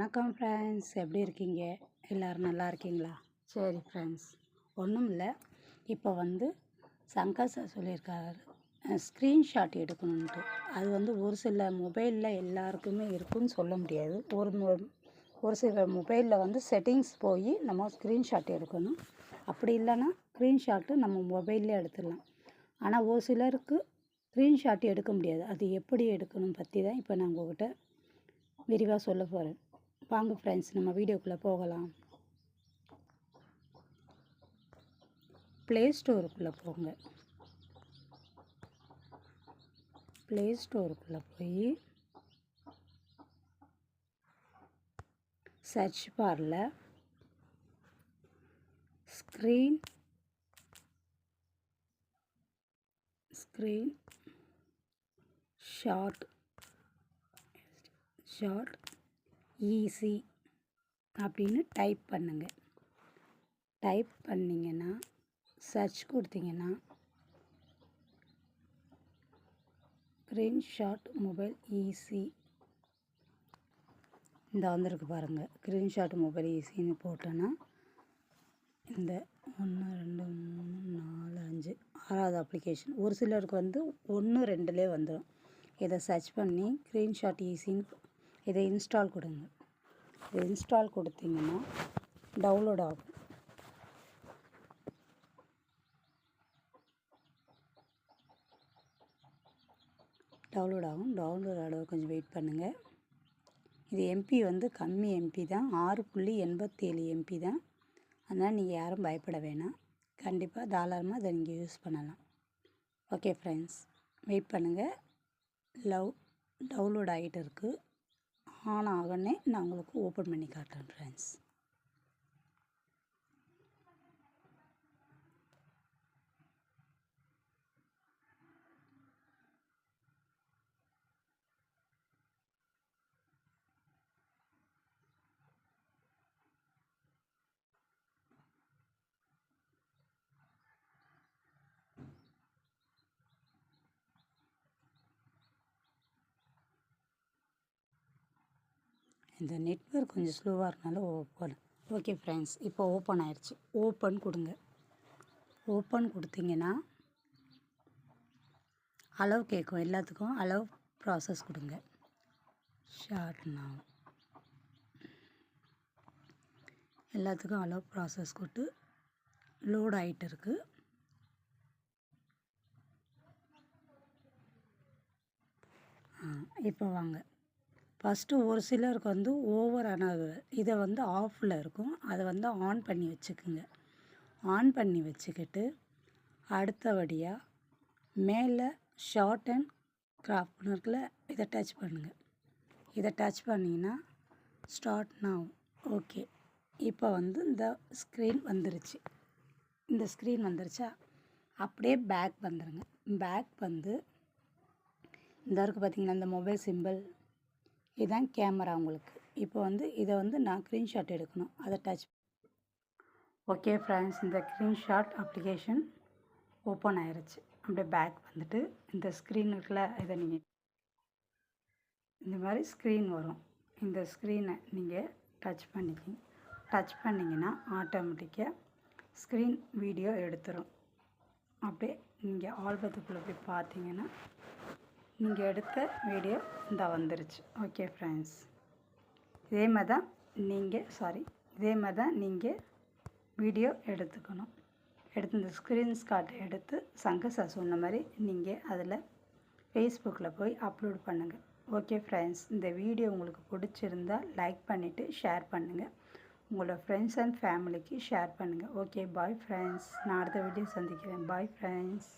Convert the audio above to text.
வணக்கம் ஃப்ரெண்ட்ஸ் எப்படி இருக்கீங்க? எல்லோரும் நல்லா இருக்கீங்களா? சரி ஃப்ரெண்ட்ஸ் ஒன்றும் இல்லை. இப்போ வந்து சங்கர் சார் சொல்லியிருக்காரு. ஸ்க்ரீன்ஷாட் எடுக்கணுன்ட்டு அது வந்து ஒரு சில மொபைலில் எல்லாருக்குமே இருக்குன்னு சொல்ல முடியாது. ஒரு ஒரு சில மொபைலில் வந்து செட்டிங்ஸ் போய் நம்ம ஸ்க்ரீன்ஷாட் எடுக்கணும். அப்படி இல்லைன்னா ஸ்க்ரீன்ஷாட்டு நம்ம மொபைல்லே எடுத்துடலாம். ஆனால் ஒரு சிலருக்கு ஸ்க்ரீன்ஷாட் எடுக்க முடியாது. அது எப்படி எடுக்கணும் பற்றி தான் இப்போ நான் உங்கள்கிட்ட விரிவாக சொல்ல போகிறேன் வாங்க ஃப்ரெண்ட்ஸ் நம்ம வீடியோக்குள்ளே போகலாம். ப்ளே ஸ்டோருக்குள்ளே போங்க. ப்ளே ஸ்டோருக்குள்ளே போய் சர்ச் பாரில் screen screen shot shot easy அப்படின்னு டைப் பண்ணுங்க. டைப் பண்ணிங்கன்னா சர்ச் கொடுத்தீங்கன்னா ஸ்க்ரீன்ஷாட் மொபைல் ஈஸி. இந்த வந்திருக்கு பாருங்கள் ஸ்க்ரீன்ஷாட் மொபைல் ஈஸின்னு போட்டோன்னா இந்த ஒன்று ரெண்டு மூணு நாலு அஞ்சு ஆறாவது அப்ளிகேஷன் ஒரு சிலருக்கு வந்து ஒன்று ரெண்டுலேயே வந்துடும் இதை சர்ச் பண்ணி ஸ்க்ரீன்ஷாட் ஈஸின்னு இதை இன்ஸ்டால் கொடுங்க. இதை இன்ஸ்டால் கொடுத்தீங்கன்னா டவுன்லோட் ஆகும். டவுன்லோட் ஆகும். டவுன்லோட் ஆக கொஞ்சம் வெயிட் பண்ணுங்கள் இது எம்பி வந்து கம்மி எம்பி தான். ஆறு புள்ளி எண்பத்தேழு எம்பி தான். அதனால் நீங்கள் யாரும் பயப்பட வேணாம். கண்டிப்பாக தாராளமாக அதை நீங்கள் யூஸ் பண்ணலாம். ஓகே ஃப்ரெண்ட்ஸ் வெயிட் பண்ணுங்கள் லவ் டவுன்லோட் ஆகிட்டு இருக்குது ஆன் ஆகனே நான் உங்களுக்கு ஓப்பன் பண்ணி காட்டுறேன் ஃப்ரெண்ட்ஸ் இந்த நெட்வொர்க் கொஞ்சம் ஸ்லோவாக இருக்கனால ஓப்பன் ஓகே ஃப்ரெண்ட்ஸ் இப்போ ஓப்பன் ஆயிடுச்சு ஓப்பன் கொடுங்க. ஓப்பன் கொடுத்தீங்கன்னா அளவு கேட்கும் எல்லாத்துக்கும் அளவு ப்ராசஸ் கொடுங்க. ஷார்ட் நான் எல்லாத்துக்கும் அளவு ப்ராசஸ் கொடுத்து லோட் ஆகிட்டு இருக்கு. இப்போ வாங்க. ஃபஸ்ட்டு ஒரு சிலருக்கு வந்து ஓவர் இதை வந்து ஆஃபில் இருக்கும். அதை வந்து ஆன் பண்ணி வச்சுக்குங்க. ஆன் பண்ணி வச்சுக்கிட்டு அடுத்தபடியாக மேலே ஷார்ட் அண்ட் கிராஃப்ட்னு இருக்குல்ல இதை டச் பண்ணுங்கள் இதை டச் பண்ணிங்கன்னா ஸ்டார்ட் now ஓகே. இப்போ வந்து இந்த ஸ்க்ரீன் வந்துருச்சு. இந்த ஸ்க்ரீன் வந்துருச்சா? அப்படியே பேக் வந்துடுங்க பேக் வந்து இந்த இருக்குது பார்த்திங்கன்னா இந்த மொபைல் சிம்பிள்? இதுதான் கேமரா உங்களுக்கு. இப்போ வந்து இதை வந்து நான் ஸ்க்ரீன்ஷாட் எடுக்கணும். அதை டச் ஓகே ஃப்ரெண்ட்ஸ் இந்த ஸ்க்ரீன்ஷாட் அப்ளிகேஷன் ஓப்பன் ஆயிடுச்சு அப்படியே பேக் வந்துட்டு இந்த ஸ்க்ரீன் இருக்குல்ல இதை நீங்கள் இந்த மாதிரி ஸ்க்ரீன் வரும். இந்த ஸ்க்ரீனை நீங்கள் டச் பண்ணிக்கிங்க டச் பண்ணிங்கன்னா ஆட்டோமேட்டிக்காக ஸ்க்ரீன் வீடியோ எடுத்துரும். அப்படியே நீங்கள் ஆல்பத்துக்குள்ளே போய் பார்த்தீங்கன்னா நீங்கள் எடுத்த வீடியோ இந்த வந்துருச்சு. ஓகே ஃப்ரெண்ட்ஸ் இதே மாதிரி தான் நீங்கள் சாரி இதே மாதிரி தான் நீங்கள் வீடியோ எடுத்துக்கணும். எடுத்து இந்த ஸ்க்ரீன்ஷாட்டை எடுத்து சங்கர் சார் சொன்ன மாதிரி நீங்கள் அதில் ஃபேஸ்புக்கில் போய் அப்லோட் பண்ணுங்கள் ஓகே ஃப்ரெண்ட்ஸ் இந்த வீடியோ உங்களுக்கு பிடிச்சிருந்தா லைக் பண்ணிவிட்டு ஷேர் பண்ணுங்கள் உங்களோட ஃப்ரெண்ட்ஸ் அண்ட் ஃபேமிலிக்கு ஷேர் பண்ணுங்கள் ஓகே பாய் ஃப்ரெண்ட்ஸ் நான் அடுத்த வீடியோ சந்திக்கிறேன். Bye friends